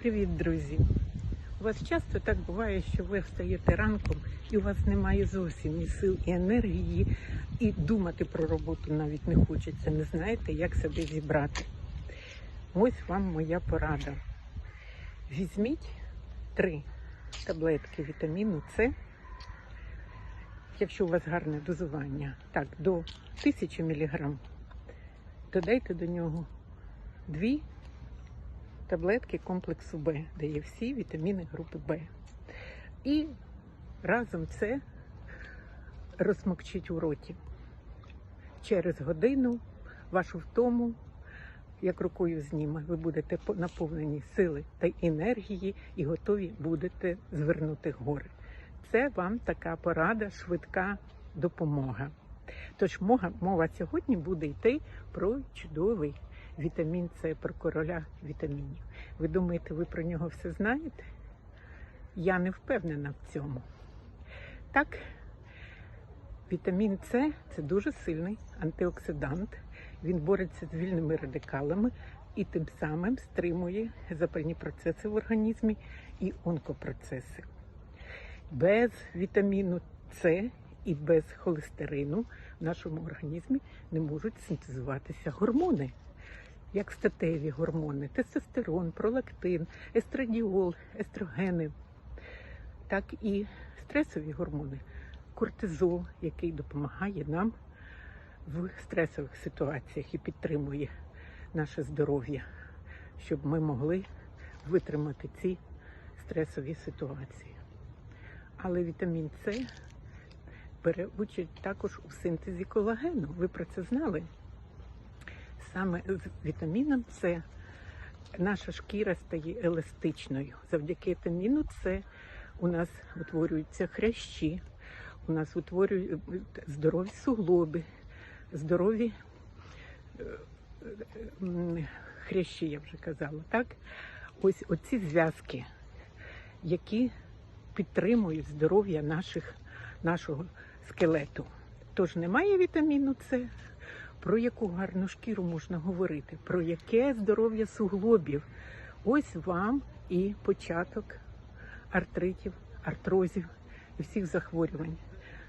Привіт, друзі! У вас часто так буває, що ви встаєте ранком і у вас немає зовсім ні сил і енергії, і думати про роботу навіть не хочеться, не знаєте, як себе зібрати. Ось вам моя порада. Візьміть три таблетки вітаміну С, якщо у вас гарне дозування, так, до 1000 мг. Додайте до нього дві таблетки комплексу Б, де є всі вітаміни групи Б. І разом це розмокчіть у роті. Через годину вашу втому, як рукою зніме, ви будете наповнені сили та енергії і готові будете звернути гори. Це вам така порада, швидка допомога. Тож мова сьогодні буде йти про чудовий вітамін С, про короля вітамінів. Ви думаєте, ви про нього все знаєте? Я не впевнена в цьому. Так, вітамін С це дуже сильний антиоксидант. Він бореться з вільними радикалами і тим самим стримує запальні процеси в організмі і онкопроцеси. Без вітаміну С і без холестерину в нашому організмі не можуть синтезуватися гормони як статеві гормони, тестостерон, пролактин, естрадіол, естрогени, так і стресові гормони, кортизол, який допомагає нам в стресових ситуаціях і підтримує наше здоров'я, щоб ми могли витримати ці стресові ситуації. Але вітамін С бере участь також у синтезі колагену. Ви про це знали? Саме з вітаміном С наша шкіра стає еластичною. Завдяки вітаміну С у нас утворюються хрящі, у нас утворюють здорові суглоби, здорові е, хрящі, я вже казала. Так? Ось оці зв'язки, які підтримують здоров'я нашого скелету. Тож немає вітаміну С, про яку гарну шкіру можна говорити, про яке здоров'я суглобів. Ось вам і початок артритів, артрозів і всіх захворювань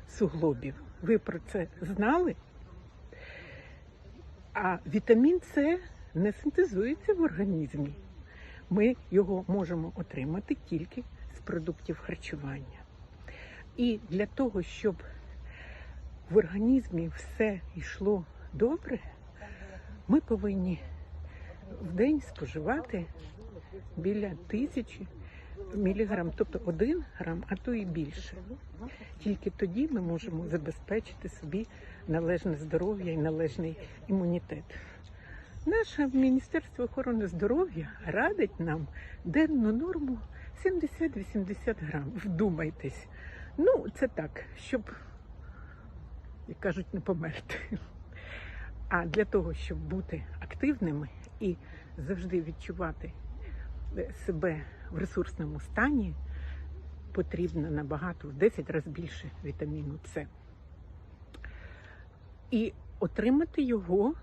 суглобів. Ви про це знали? А вітамін С не синтезується в організмі. Ми його можемо отримати тільки з продуктів харчування. І для того, щоб в організмі все йшло добре, ми повинні в день споживати біля тисячі міліграм, тобто один грам, а то і більше. Тільки тоді ми можемо забезпечити собі належне здоров'я і належний імунітет. Наше Міністерство охорони здоров'я радить нам денну норму 70-80 грам. Вдумайтесь. Ну, це так, щоб, як кажуть, не померти. А для того, щоб бути активними і завжди відчувати е, себе в ресурсному стані, потрібно набагато в 10 разів більше вітаміну С. І отримати його,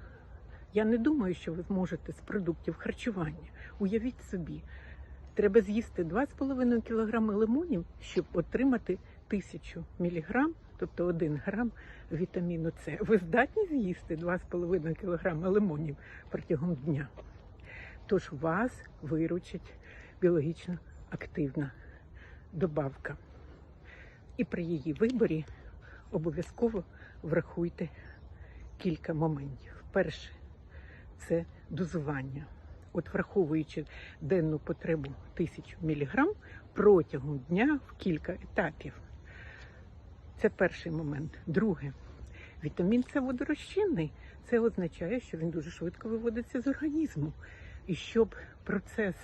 я не думаю, що ви зможете з продуктів харчування. Уявіть собі, треба з'їсти 2,5 кг лимонів, щоб отримати 1000 мг, тобто 1 грам вітаміну С. Ви здатні з'їсти 2,5 кг лимонів протягом дня. Тож вас виручить біологічно активна добавка. І при її виборі обов'язково врахуйте кілька моментів. Перше це дозування. От враховуючи денну потребу 1000 мг протягом дня в кілька етапів. Це перший момент. Друге, вітамін С водорозчинний. Це означає, що він дуже швидко виводиться з організму. І щоб процес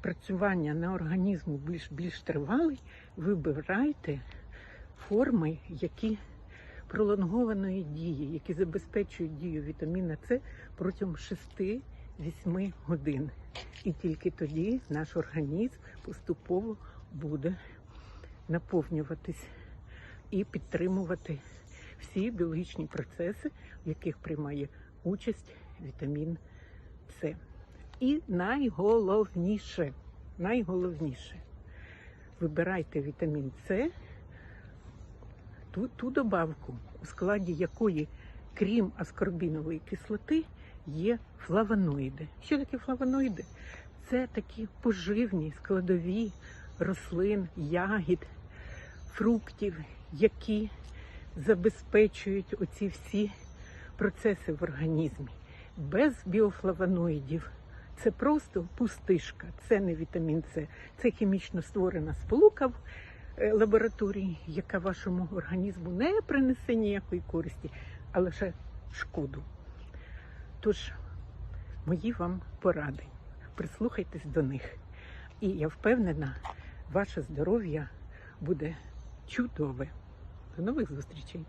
працювання на організму більш більш тривалий, вибирайте форми, які пролонгованої дії, які забезпечують дію вітаміна С протягом 6-8 годин. І тільки тоді наш організм поступово буде наповнюватись і підтримувати всі біологічні процеси, в яких приймає участь вітамін С. І найголовніше, найголовніше, вибирайте вітамін С, ту, ту добавку, у складі якої, крім аскорбінової кислоти, є флавоноїди. Що таке флавоноїди? Це такі поживні складові рослин, ягід, фруктів, які забезпечують оці всі процеси в організмі. Без біофлавоноїдів це просто пустишка, це не вітамін С. Це хімічно створена сполука в е, лабораторії, яка вашому організму не принесе ніякої користі, а лише шкоду. Тож, мої вам поради. Прислухайтесь до них. І я впевнена, ваше здоров'я буде чудове. До нових зустрічей!